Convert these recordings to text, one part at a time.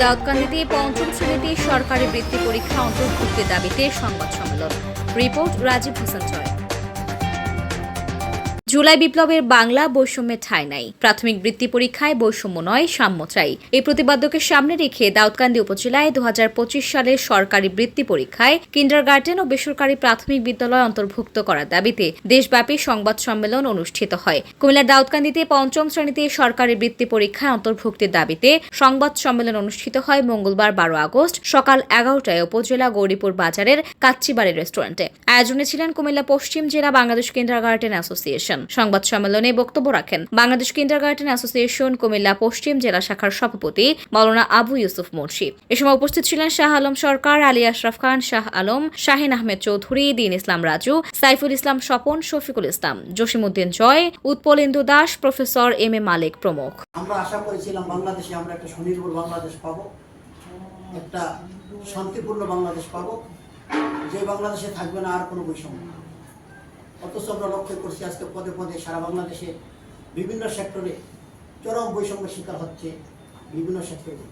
দাউদকান্দিতে পঞ্চম শ্রেণীতে সরকারি বৃত্তি পরীক্ষা অন্তর্ভুক্তির দাবিতে সংবাদ সম্মেলন। রিপোর্ট রাজীব হোসেন জয়। জুলাই বিপ্লবের বাংলা বৈষম্যে ঠাঁই নাই। প্রাথমিক বৃত্তি পরীক্ষায় বৈষম্য নয়, সাম্য চাই। এই প্রতিবাদ্যকে সামনে রেখে দাউদকান্দি উপজেলায় দুহাজার পঁচিশ সালের সরকারি বৃত্তি পরীক্ষায় কিন্ডারগার্টেন ও বেসরকারি প্রাথমিক বিদ্যালয় অন্তর্ভুক্ত করার দাবিতে দেশব্যাপী সংবাদ সম্মেলন অনুষ্ঠিত হয়। কুমিল্লার দাউদকান্দিতে পঞ্চম শ্রেণীতে সরকারি বৃত্তি পরীক্ষায় অন্তর্ভুক্তির দাবিতে সংবাদ সম্মেলন অনুষ্ঠিত হয় মঙ্গলবার বারো আগস্ট সকাল এগারোটায় উপজেলা গৌরীপুর বাজারের কাচ্চিবাড়ি রেস্টুরেন্টে। আয়োজনে ছিলেন কুমিল্লা পশ্চিম জেলা বাংলাদেশ কিন্ডার কিন্ডারগার্টেন অ্যাসোসিয়েশন। সংবাদ সম্মেলনে বক্তব্য রাখেন বাংলাদেশ কিন্ডারগার্টেন অ্যাসোসিয়েশন কুমিল্লা পশ্চিম জেলা শাখার সভাপতি মৌলানা আবু ইউসুফ মুন্সি। এ সময় উপস্থিত ছিলেন শাহ আলম সরকার, আলী আশরাফ খান, Shah Alam, Shahin Ahmed Chowdhury, Din Islam Raju, Saiful Islam Swapan, Shafiqul Islam, Jasimuddin Joy, Utpal Indu Das, professor M A Malik প্রমুখ। আমরা আশা করেছিলাম বাংলাদেশে আমরা একটা বাংলাদেশ পাব, একটা শান্তিপূর্ণ বাংলাদেশ পাব, যে বাংলাদেশে থাকবে না আর কোনো বৈষম্য। অথচ আমরা লক্ষ্য করছি আজকে পদে পদে সারা বাংলাদেশে বিভিন্ন সেক্টরে চরম বৈষম্য শিকার হচ্ছে বিভিন্ন সেক্টরে।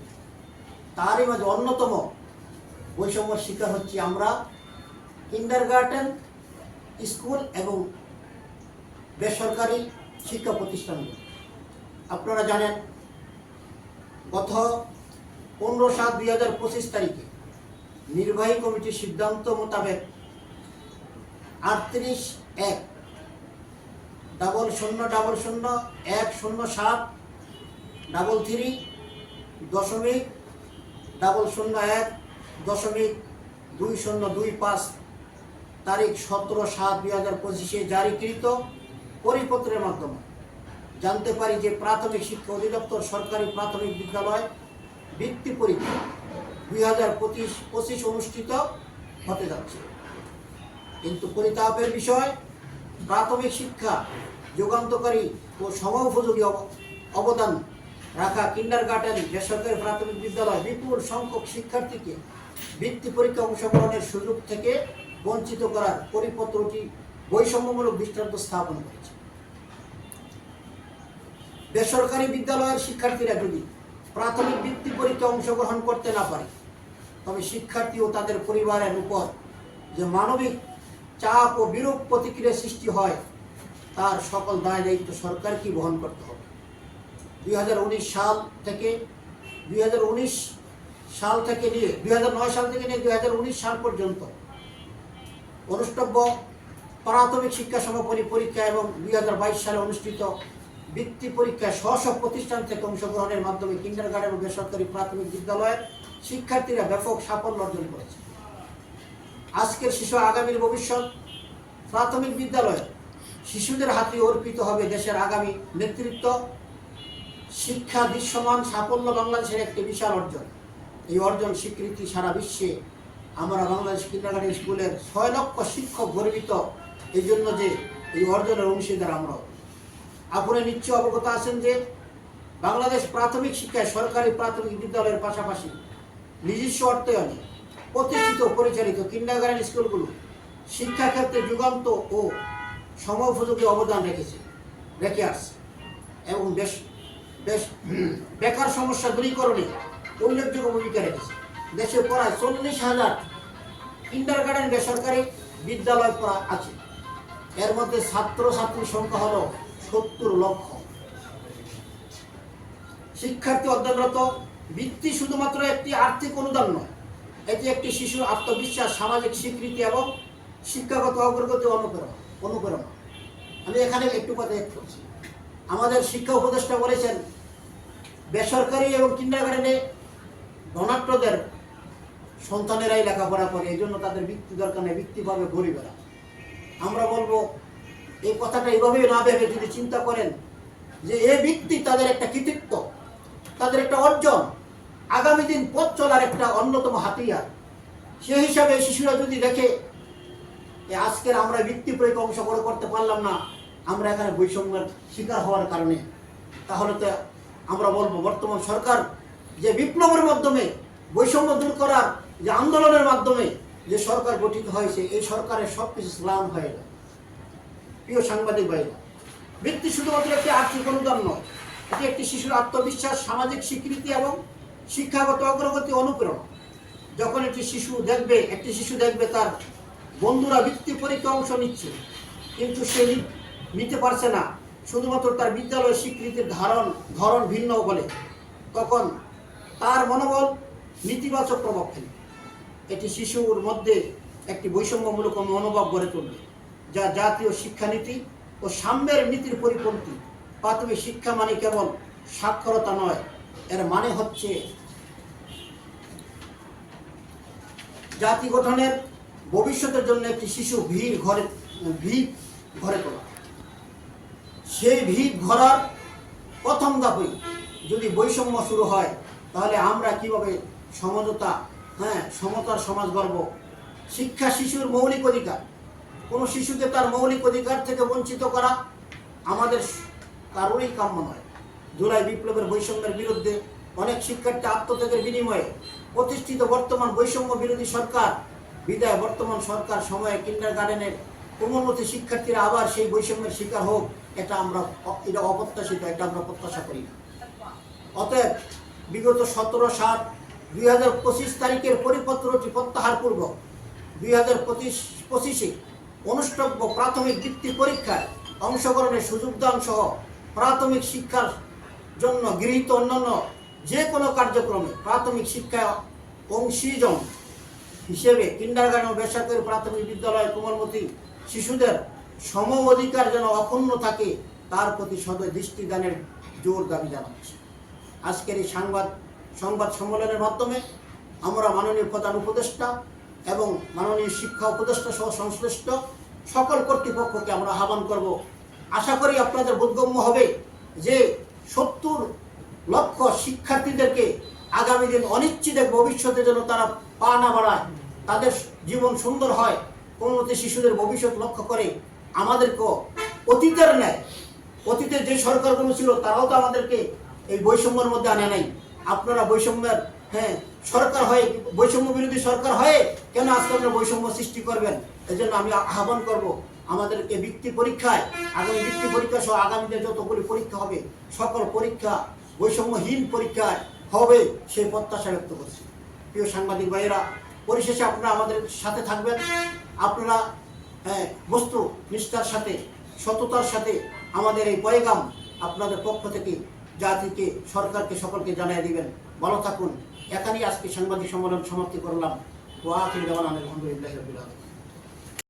তারই মাঝে অন্যতম বৈষম্য শিকার হচ্ছে আমরা কিন্ডার গার্ডেন স্কুল এবং বেসরকারি শিক্ষা প্রতিষ্ঠানগুলো আপনারা জানেন, গত পনেরো সাত দুই হাজার পঁচিশ তারিখে নির্বাহী কমিটির সিদ্ধান্ত মোতাবেক আটত্রিশ এক। ডাবল শূন্য ডাবল শূন্য, এক, শূন্য, সাত, ডাবল থ্রি, দশমিক, ডাবল শূন্য এক, দশমিক দুই শূন্য দুই পাঁচ, তারিখ সতেরো সাত দুই হাজার পঁচিশে জারিকৃত পরিপত্রের মাধ্যমে। জানতে পারি যে প্রাথমিক শিক্ষা অধিদপ্তর সরকারি প্রাথমিক বিদ্যালয় বৃত্তি পরীক্ষা দুই হাজার পঁচিশ পঁচিশ অনুষ্ঠিত হতে যাচ্ছে। কিন্তু পরিতাপের বিষয় প্রাথমিক শিক্ষা, যুগান্তকারী ও সমোপযোগী অব- অবদান রাখা কিন্ডার গার্ডেন বেসরকারি প্রাথমিক বিদ্যালয় বিপুল সংখ্যক শিক্ষার্থীকে বৃত্তি পরীক্ষা অংশগ্রহণের সুযোগ থেকে বঞ্চিত করার পরিপত্রটি বৈষম্যমূলক দৃষ্টান্ত স্থাপন করেছে। বেসরকারি বিদ্যালয়ের শিক্ষার্থীরা যদি প্রাথমিক বৃত্তি পরীক্ষায় অংশগ্রহণ করতে না পারে, তবে শিক্ষার্থী ও তাদের পরিবারের উপর যে মানবিক চাপ ও বিরূপ প্রতিক্রিয়া সৃষ্টি হয়, তার সকল দায় দায়িত্ব সরকারকে বহন করতে হবে। দুই হাজার উনিশ সাল থেকে, দুই হাজার উনিশ সাল থেকে নিয়ে, দুই সাল থেকে নিয়ে দুই সাল পর্যন্ত অনুষ্ঠব্য প্রাথমিক শিক্ষা সমাপনী পরীক্ষা এবং দুই হাজার বাইশ সালে অনুষ্ঠিত বৃত্তি পরীক্ষায় স্ব স্ব প্রতিষ্ঠান থেকে অংশগ্রহণের মাধ্যমে কিন্ডার গার্ডেন ও বেসরকারি প্রাথমিক বিদ্যালয়ের শিক্ষার্থীরা ব্যাপক সাফল্য অর্জন করেছে। আজকের শিশু আগামীর ভবিষ্যৎ, প্রাথমিক বিদ্যালয়, শিশুদের হাতে অর্পিত হবে দেশের আগামী নেতৃত্ব, শিক্ষা দৃশ্যমান সাফল্য বাংলাদেশের একটি বিশাল অর্জন। এই অর্জন স্বীকৃতি সারা বিশ্বে আমরা বাংলাদেশ কিন্ডারগার্ডেন স্কুলের ছয় লক্ষ শিক্ষক গর্বিত। এই জন্য যে এই অর্জনের অংশীদার আমরা। আপনারা নিশ্চয় অবগত আছেন যে বাংলাদেশ প্রাথমিক শিক্ষায় সরকারি প্রাথমিক বিদ্যালয়ের পাশাপাশি নিজস্ব অর্থায়নে প্রতিষ্ঠিত পরিচালিত কিন্ডারগার্ডেন স্কুলগুলো শিক্ষাক্ষেত্রে যুগান্ত ও সমোপযোগী অবদান রেখেছে, রেখে আসছে এবং বেশ বেশ বেকার সমস্যা দূরীকরণে উল্লেখযোগ্য ভূমিকা রেখেছে। দেশে প্রায় চল্লিশ হাজার কিন্ডারগার্ডেন বেসরকারি বিদ্যালয় করা আছে। এর মধ্যে ছাত্র ছাত্রীর সংখ্যা হলো সত্তর লক্ষ। শিক্ষার্থী অধ্যয়নরত বৃত্তি শুধুমাত্র একটি আর্থিক অনুদান নয় এটি একটি শিশুর আত্মবিশ্বাস, সামাজিক স্বীকৃতি এবং শিক্ষাগত অগ্রগতি অনুপ্রেরণা অনুপ্রেরণা। আমি এখানে একটু কথা এক করছি। আমাদের শিক্ষা উপদেষ্টা বলেছেন, বেসরকারি এবং কিন্ডারগার্ডেনে ধনাট্যদের সন্তানেরাই লেখাপড়া করে এই জন্য তাদের বৃত্তি দরকার নেই বৃত্তি পাবে গরিবেরা আমরা বলব, এই কথাটা এইভাবেই না ভেবে যদি চিন্তা করেন যে এ বৃত্তি তাদের একটা কৃতিত্ব, তাদের একটা অর্জন আগামী দিন পথ চলার একটা অন্যতম হাতিয়ার। সে হিসাবে শিশুরা যদি দেখে আজকের আমরা বৃত্তি পরীক্ষা অংশগ্রহণ করতে পারলাম না, আমরা এখানে বৈষম্যের শিকার হওয়ার কারণে, তাহলে তো আমরা বলব বর্তমান সরকার যে বিপ্লবের মাধ্যমে, বৈষম্য দূর করার যে আন্দোলনের মাধ্যমে যে সরকার গঠিত হয়েছে, এই সরকারের সব কিছু স্লাম হয়ে যায় প্রিয় সাংবাদিক ভাইরা বৃত্তি শুধুমাত্র একটি আর্থিক অনুদান নয়, এটি একটি শিশুর আত্মবিশ্বাস, সামাজিক স্বীকৃতি এবং শিক্ষাগত অগ্রগতি অনুপ্রেরণা যখন একটি শিশু দেখবে, একটি শিশু দেখবে তার বন্ধুরা বৃত্তি পরীক্ষা অংশ নিচ্ছে, কিন্তু সে নিতে পারছে না। শুধুমাত্র তার বিদ্যালয়ের স্বীকৃতির ধারণ, ধরন ভিন্ন বলে। তখন তার মনোবল নেতিবাচক প্রভাব ফেলে। এটি শিশুর মধ্যে একটি বৈষম্যমূলক মনোভাব গড়ে তুলবে, যা জাতীয় শিক্ষানীতি ও সাম্যের নীতির পরিপন্থী। প্রাথমিক শিক্ষা মানে কেবল সাক্ষরতা নয়, এর মানে হচ্ছে জাতি গঠনের ভবিষ্যতের জন্য একটি শিশু ভিড় ঘরে ভিত ঘরে তোলা। সেই ভিত ঘরার প্রথম ধাপই যদি বৈষম্য শুরু হয়, তাহলে আমরা কীভাবে সমঝোতা হ্যাঁ সমতার সমাজ গর্ব শিক্ষা শিশুর মৌলিক অধিকার। কোনো শিশুকে তার মৌলিক অধিকার থেকে বঞ্চিত করা আমাদের কারোরই কাম্য নয়। জুলাই বিপ্লবের বৈষম্যের বিরুদ্ধে অনেক শিক্ষার্থী আত্মত্যাগের বিনিময়ে প্রতিষ্ঠিত বর্তমান বৈষম্য বিরোধী সরকার, বিদায় বর্তমান সরকার সময়ে কিন্ডার গার্ডেনের কোমলমতি শিক্ষার্থীরা আবার সেই বৈষম্যের শিকার হোক, এটা আমরা এটা অপ্রত্যাশিত, এটা আমরা প্রত্যাশা করি না। অতএব বিগত সতেরো সাত দুই হাজার পঁচিশ তারিখের পরিপত্রটি প্রত্যাহার পূর্বক দুই হাজার পঁচিশ, পঁচিশে অনুষ্ঠব্য প্রাথমিক বৃত্তি পরীক্ষায় অংশগ্রহণের সুযোগ দান সহ প্রাথমিক শিক্ষার জন্য গৃহীত অন্যান্য যে কোনো কার্যক্রমে প্রাথমিক শিক্ষায় অংশীজন হিসেবে কিন্ডারগার্ডেন ও বেসরকারি প্রাথমিক বিদ্যালয় কোমলমতি শিশুদের সম অধিকার যেন অক্ষুণ্ণ থাকে, তার প্রতি সদয় দৃষ্টিদানের জোর দাবি জানাচ্ছি। আজকের এই সংবাদ সংবাদ সম্মেলনের মাধ্যমে আমরা মাননীয় প্রধান উপদেষ্টা এবং মাননীয় শিক্ষা উপদেষ্টা সহ সংশ্লিষ্ট সকল কর্তৃপক্ষকে আমরা আহ্বান করব। আশা করি আপনাদের বোধগম্য হবে যে সত্তর লক্ষ শিক্ষার্থীদেরকে আগামী দিন অনিশ্চিত ভবিষ্যতে যেন তারা পা না বাড়ায়। তাদের জীবন সুন্দর হয়, কোনোমতে শিশুদের ভবিষ্যৎ লক্ষ্য করে আমাদেরকেও অতীতের ন্যায়, অতীতে যে সরকারগুলো ছিল তারাও তো আমাদেরকে এই বৈষম্যের মধ্যে আনে নাই। আপনারা বৈষম্যের হ্যাঁ সরকার হয়ে, বৈষম্য বিরোধী সরকার হয়ে কেন আজকে আপনারা বৈষম্য সৃষ্টি করবেন? এই জন্য আমি আহ্বান করব আমাদেরকে বৃত্তি পরীক্ষায়, আগামী বৃত্তি পরীক্ষা সহ আগামীতে যতগুলি পরীক্ষা হবে, সকল পরীক্ষা বৈষম্যহীন পরীক্ষায় হবে সেই প্রত্যাশা ব্যক্ত করছি। প্রিয় সাংবাদিক ভাইয়েরা পরিশেষে আপনারা আমাদের সাথে থাকবেন। আপনারা হ্যাঁ, বস্তু নিষ্ঠার সাথে সততার সাথে আমাদের এই পয়গাম আপনাদের পক্ষ থেকে জাতিকে সরকারকে সকলকে জানিয়ে দিবেন। ভালো থাকুন। এখানেই আজকে সাংবাদিক সম্মেলন সমাপ্তি করলাম। ওয়া আখির দাওয়ানা আলহামদুলিল্লাহি রাব্বিল আলামিন।